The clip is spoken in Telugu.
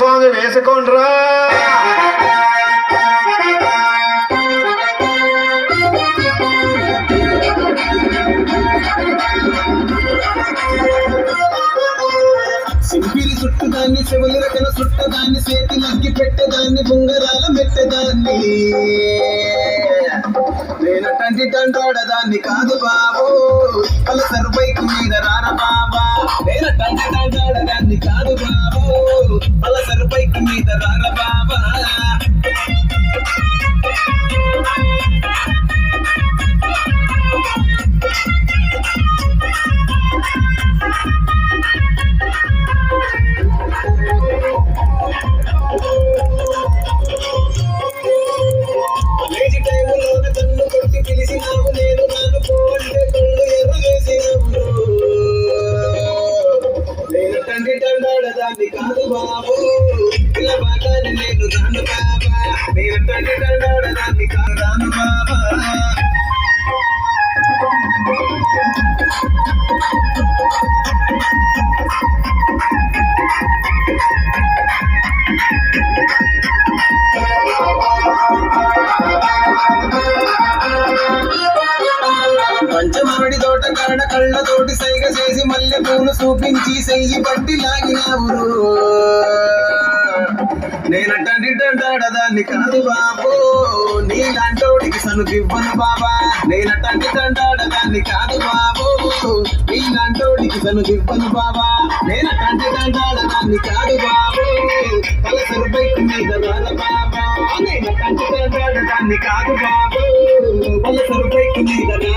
స్వామి వేసుకోండ్రా. సింపిరి చుట్టుదాన్ని చెవులు రెక్కల చుట్టదాన్ని చేతి నగ్గి పెట్టేదాన్ని బుంగరాల మెట్టదాన్ని. నేనటంటి దండోడదాన్ని కాదు బాబు పలు బైక్ మీద బాబా బాబు. ఇలా బాగానే నేను రాను బాబా నేను తండ్రి తండాడదాన్ని కాదు రాను బాబా పంచమామిడి తోట కాడ కళ్ళతోటి సైగ చేసి మల్లె పూలు చూపించి సెయ్యి పట్టి లాగినావురు నేనట్టండి కాదు బాబు. నీలాంటోడికి సనుకివ్వను బాబా. నేనట్టండి దండాడదాన్ని కాదు బాబు. నీలాంటోడికి సనుకివ్వను బాబా. నేనట్టండి దండాడదాన్ని కాదు బాబు. పలసరు బైక్ మీద రాల బాబా. నేనట్టండి దండాడదాన్ని కాదు బాబు. పలసరు బైక్ మీద రాల